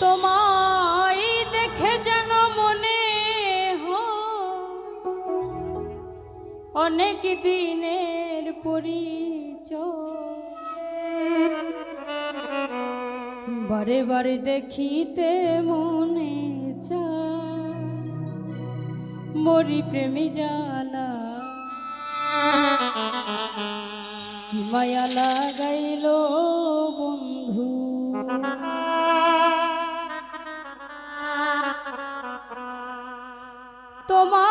তোমায় দেখে যেন মনে হয় অনেক দিনের পরিচয়। বারে দেখিতে মনে চায় মরি প্রেমী জালা মায়া লাগাইলো toma